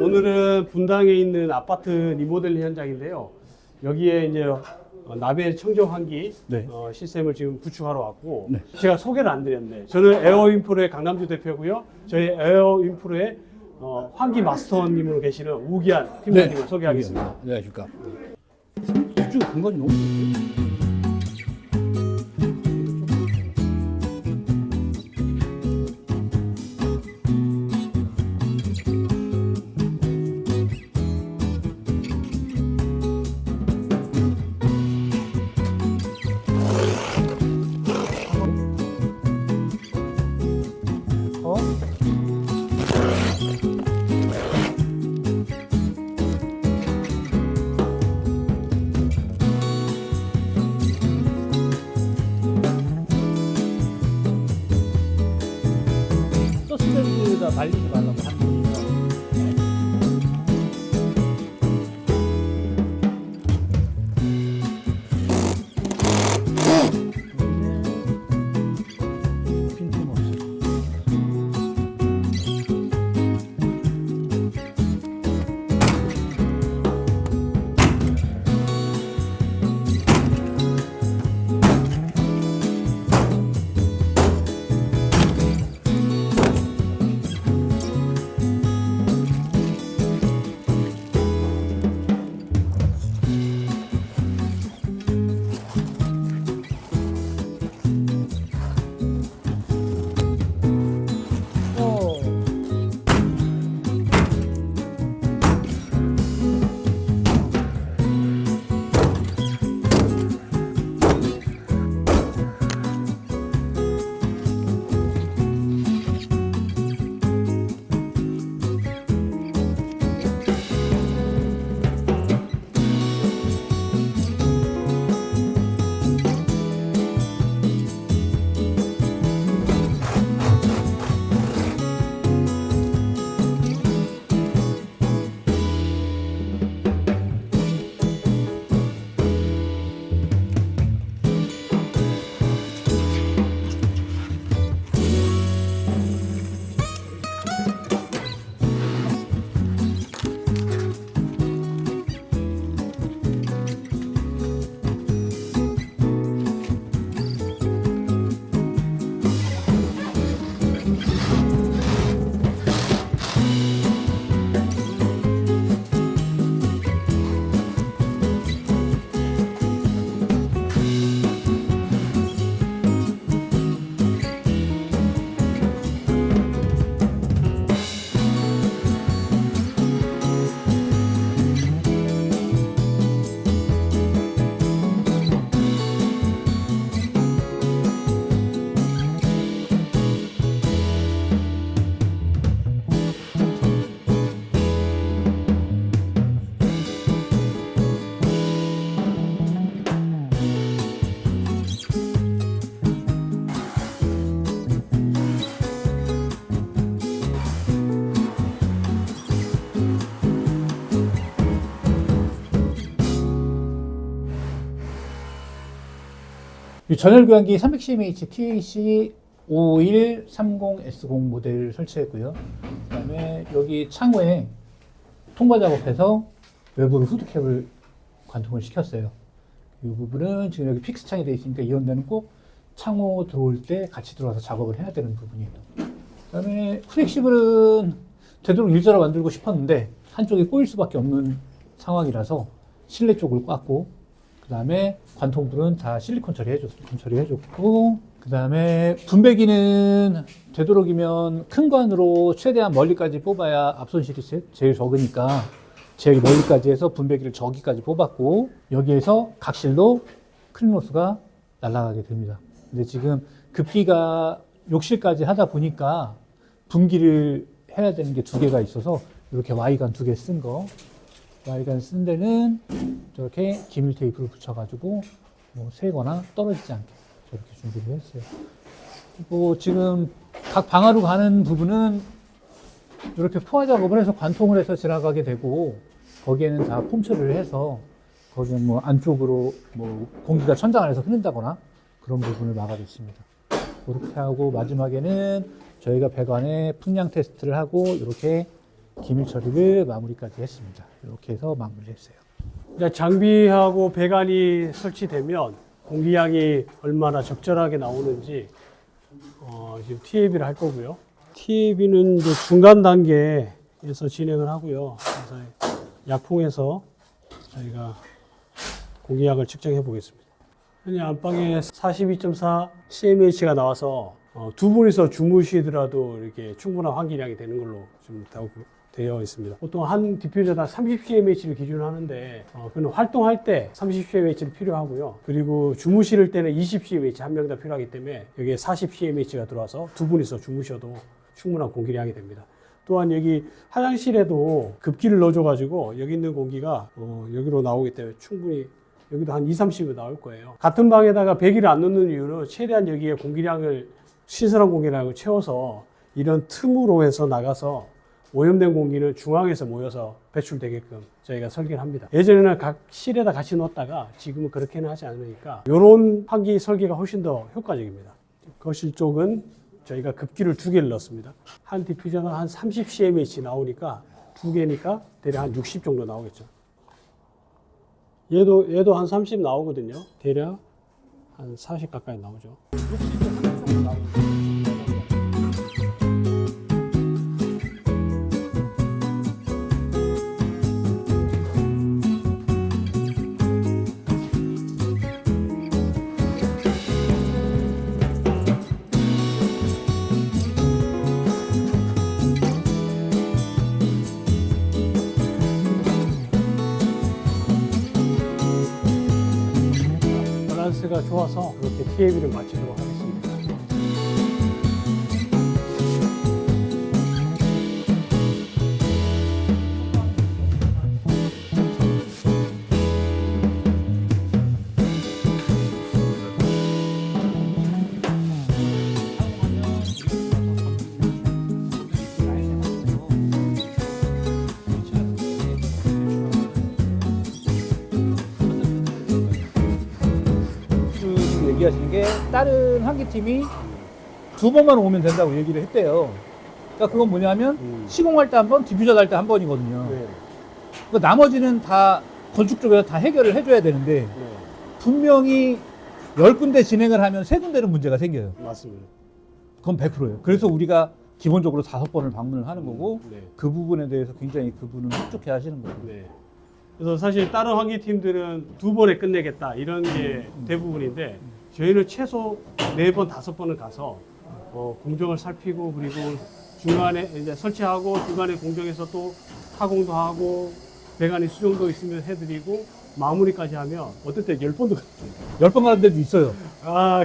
오늘은 분당에 있는 아파트 리모델링 현장인데요. 여기에 이제 어, 나벨 청정 환기 네. 어, 시스템을 지금 구축하러 왔고 네. 제가 소개를 안 드렸네. 저는 에어윈프로의 강남주 대표고요. 저희 에어윈프로의 어, 환기 마스터님으로 계시는 우기한 팀장님을 소개하겠습니다. 네, 안녕하십니까. 이쪽 공간이 너무 좋은데? 전열 교환기 310H TAC 5130S0 모델을 설치했고요. 그 다음에 여기 창호에 통과 작업해서 외부로 후드캡을 관통을 시켰어요. 이 부분은 지금 여기 픽스 창이 되어 있으니까 이런 데는 꼭 창호 들어올 때 같이 들어와서 작업을 해야 되는 부분이에요. 그 다음에 플렉시블은 되도록 일자로 만들고 싶었는데 한쪽이 꼬일 수밖에 없는 상황이라서 실내 쪽을 꽉고 그다음에 관통들은 다 실리콘 처리해줬, 실리콘 처리해줬고 그다음에 분배기는 되도록이면 큰 관으로 최대한 멀리까지 뽑아야 앞손실이 제- 제일 적으니까 제일 멀리까지 해서 분배기를 저기까지 뽑았고 여기에서 각실로 클린로스가 날아가게 됩니다. 근데 지금 급기가 욕실까지 하다 보니까 분기를 해야 되는 게 두 개가 있어서 이렇게 Y간 두 개 쓴 거. 쓴 데는 저렇게 기밀 테이프를 붙여가지고 뭐 새거나 떨어지지 않게 저렇게 준비를 했어요. 그리고 지금 각 방화로 가는 부분은 이렇게 포화 작업을 해서 관통을 해서 지나가게 되고 거기에는 다 폼 처리를 해서 거기는 뭐 안쪽으로 뭐 공기가 천장 안에서 흐른다거나 그런 부분을 막아줬습니다. 그렇게 하고 마지막에는 저희가 배관에 풍량 테스트를 하고 이렇게 기밀 처리를 마무리까지 했습니다. 이렇게 해서 마무리했어요. 장비하고 배관이 설치되면 공기량이 얼마나 적절하게 나오는지 어, 지금 TAB를 할 거고요. TAB는 이제 중간 단계에서 진행을 하고요. 그래서 약풍에서 저희가 공기량을 측정해 보겠습니다. 현재 안방에 42.4 CMH가 나와서 어, 두 분이서 주무시더라도 이렇게 충분한 환기량이 되는 걸로 좀 되어- 되어 있습니다. 보통 한 디퓨저당 30 CMH를 기준으로 하는데 어, 그는 활동할 때 30 CMH를 필요하고요. 그리고 주무실 때는 20 CMH 한 명당 필요하기 때문에 여기에 40 CMH가 들어와서 두 분이서 주무셔도 충분한 공기량이 됩니다. 또한 여기 화장실에도 급기를 넣어줘가지고 여기 있는 공기가 어, 여기로 나오기 때문에 충분히 여기도 한 2, 30이 나올 거예요. 같은 방에다가 배기를 안 넣는 이유는 최대한 여기에 공기량을 신선한 공기량을 채워서 이런 틈으로 해서 나가서 오염된 공기는 중앙에서 모여서 배출되게끔 저희가 설계를 합니다. 예전에는 각 실에다 같이 넣었다가 지금은 그렇게는 하지 않으니까 이런 환기 설계가 훨씬 더 효과적입니다. 거실 쪽은 저희가 급기를 두 개를 넣습니다. 한 디퓨저는 한 30 CMH 나오니까 두 개니까 대략 한 60 정도 나오겠죠. 얘도 얘도 한 30 나오거든요. 대략 한 40 가까이 나오죠. 좋아서 그렇게 TAB를 맞추도록 하겠습니다. 그 얘기하시는 게 다른 환기팀이 두 번만 오면 된다고 얘기를 했대요. 그러니까 그건 뭐냐면 음. 시공할 때 한 번, 디퓨저 달 때 한 번이거든요. 네, 그 나머지는 다 건축 쪽에서 다 해결을 해줘야 되는데 네, 분명히 열 군데 진행을 하면 세 군데는 문제가 생겨요. 맞습니다. 그건 100%예요. 그래서 우리가 기본적으로 다섯 번을 방문을 하는 거고 네, 그 부분에 대해서 굉장히 그분은 흡족해 하시는 거예요. 네. 그래서 사실 다른 환기 팀들은 두 번에 끝내겠다 이런 게 대부분인데 저희는 최소 네 번 다섯 번은 가서 어, 공정을 살피고 그리고 중간에 이제 설치하고 중간에 공정에서 또 타공도 하고 배관이 수정도 있으면 해드리고 마무리까지 하면 어떨 때 열 번도 열 번 가는 데도 있어요. 아